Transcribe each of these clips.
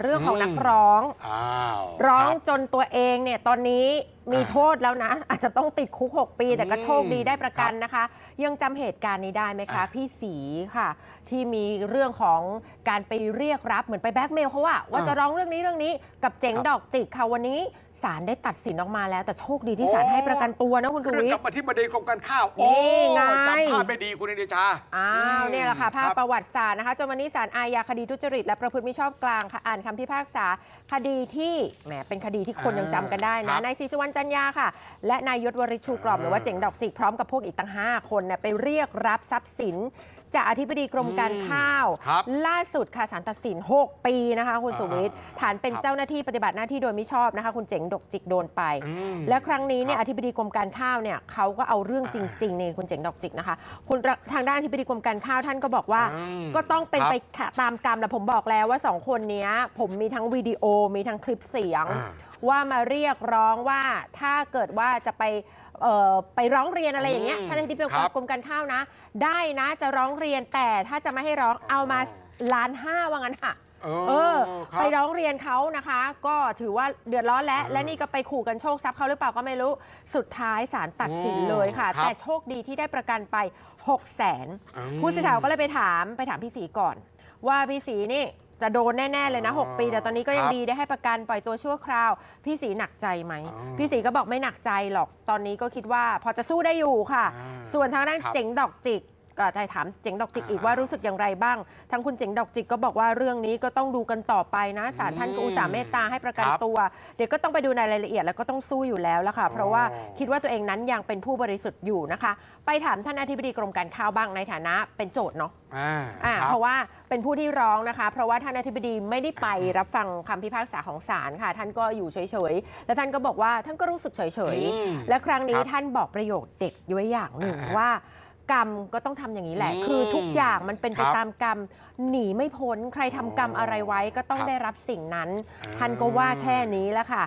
เรื่องของนักร้องอ้าวร้องคบจนตัวเองเนี่ยตอนนี้มีอ่าโทษแล้วนะ อาจจะต้องติดคุก 6 ปี แต่ก็อืมโชคดีได้ประกันนะคะ ยังจำเหตุการณ์นี้ได้ไหมคะอะพี่สีค่ะ ที่มีเรื่องของการไปเรียกรับเหมือนไปแบล็กเมลเขาว่าว่าจะร้องเรื่องนี้เรื่องนี้กับเจ๋งครับดอกจิกค่ะวันนี้ ศาลได้ตัดสินออกมาแล้ว แต่โชคดีที่ศาลให้ประกันตัวนะคุณสุเรื่องวิทกับย์อธิบดีกรมการข้าว โอ้นี่ไง จำภาพไม่ดีคุณเดชาอ้าวมเนี่ยแหละค่ะภาพรับประวัติศาสตร์นะคะจนวันนี้ศาลอาญาคดีทุจริต และประพฤติมิชอบกลางค่ะอ่านคำพิพากษาคดีที่แหมเป็นคดีที่คนอ่ายัยังจำกันได้ครันะบนายศรีสุวรรณจันยาค่ะ และนายยศวริชชูกรอบอ่าหรือว่าเจ๋งดอกจิกพร้อมกับพวกอีกตั้ง 5 คนเนี่ยไปเรียกรับทรัพย์สินจากอธิบดีกรมการข้าว ครับล่าสุดค่ะศาลตัดสิน 6 ปีนะคะ คุณสุวิทย์อ่าฐานเป็นครับเจ้าหน้าที่ปฏิบัติหน้าที่โดยมิชอบนะคะ คุณเจ๋งดอกจิกโดนไป อืมและครั้งนี้เนี่ยครัอบธิบดีกรมการข้าวเนี่ยเขาก็เอาเรื่องจริงๆนี่คุณเจ๋งดอกจิกนะคะคุณทางด้านอธิบดีกรมการข้าวท่านก็บอกว่า อืมก็ต้องเป็นครับ ไปตามกรรมแล้วผมบอกแล้วว่าสองคนเนี้ย ผมมีทั้งวิดีโอมีทั้งคลิปเสียง อ่า ว่ามาเรียกร้องว่าถ้าเกิดว่าจะไปเอ่อ ไปร้องเรียนอะไรอย่างเงี้ยอืมท่านอธิบดีครับกรมการข้าวนะ ได้นะจะร้องเรียนแต่ถ้าจะไม่ให้ร้องเอามาล้านห้าว่างั้นค่ะเอเออครับไปร้องเรียนเขานะคะ ก็ถือว่าเดือดร้อนแล้วอืมและนี่ก็ไปขู่กันโชคทรัพย์เขาหรือเปล่าก็ไม่รู้สุดท้ายศาลตัดสินอืมเลยค่ะครับแต่โชคดีที่ได้ประกันไป 6 0แสนอืมผู้สื่อข่าวก็เลยไปถามไปถามพี่สีก่อน ว่าพี่สีนี่ จะโดนแน่ ๆ เลยนะ อ๋อ6 ปี แต่ตอนนี้ก็ยังครับดีได้ให้ประกันปล่อยตัวชั่วคราว พี่สีหนักใจไหม อ๋อพี่สีก็บอกไม่หนักใจหรอกตอนนี้ก็คิดว่าพอจะสู้ได้อยู่ค่ะ อ่าส่วนทางด้านครับ เจ๋งดอกจิก ก็จะถามเจ๋งดอกจิกอีกอ่าว่ารู้สึกอย่างไรบ้าง ทางคุณเจ๋งดอกจิกก็บอกว่าเรื่องนี้ก็ต้องดูกันต่อไปนะศาลท่านก็อุตส่าห์เมตตาให้ประกันครับ ตัว เดี๋ยวก็ต้องไปดูในรายละเอียดแล้วก็ต้องสู้อยู่แล้วละค่ะ เพราะว่าอ๋อคิดว่าตัวเองนั้นยังเป็นผู้บริสุทธิ์อยู่นะคะ ไปถามท่านอธิบดีกรมการข้าวบ้างในฐานะเป็นโจทย์เนาะ อ่าอ่าคบเพราะว่าเป็นผู้ที่ร้องนะคะ เพราะว่าท่านอธิบดีไม่ได้ไปรับฟังคำพิพากษาของศาลค่ะ ท่านก็อยู่เฉยๆ และท่านก็บอกว่าท่านก็รู้สึกเฉยอืมๆ และครั้งนี้ครับท่านบอกประโยคเด็ดไว้อย่างหนึ่งอ่าว่า กรรมก็ต้องทำอย่างนี้แหละ อืมคือทุกอย่างมันเป็นไปครับตามกรรม หนีไม่พ้น ใครทำกรรมอะไรไว้ก็ต้องครับได้รับสิ่งนั้น อ่าท่านก็ว่าแค่นี้แหละค่ะ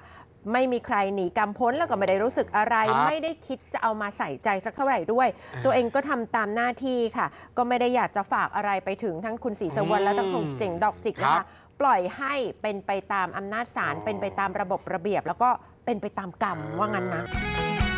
ไม่มีใครหนีกรรมพ้นแล้วก็ไม่ได้รู้สึกอะไร ครับไม่ได้คิดจะเอามาใส่ใจสักเท่าไหร่ด้วย อ่าตัวเองก็ทำตามหน้าที่ค่ะ ก็ไม่ได้อยากจะฝากอะไรไปถึงทั้งคุณศรีสวรรอืณมและทั้งคุณเจ๋งดอกจิกนะครัคะบ ปล่อยให้เป็นไปตามอำนาจศาลอ๋อเป็นไปตามระบบระเบียบ แล้วก็เป็นไปตามกรรมว่างั้นนะอ่า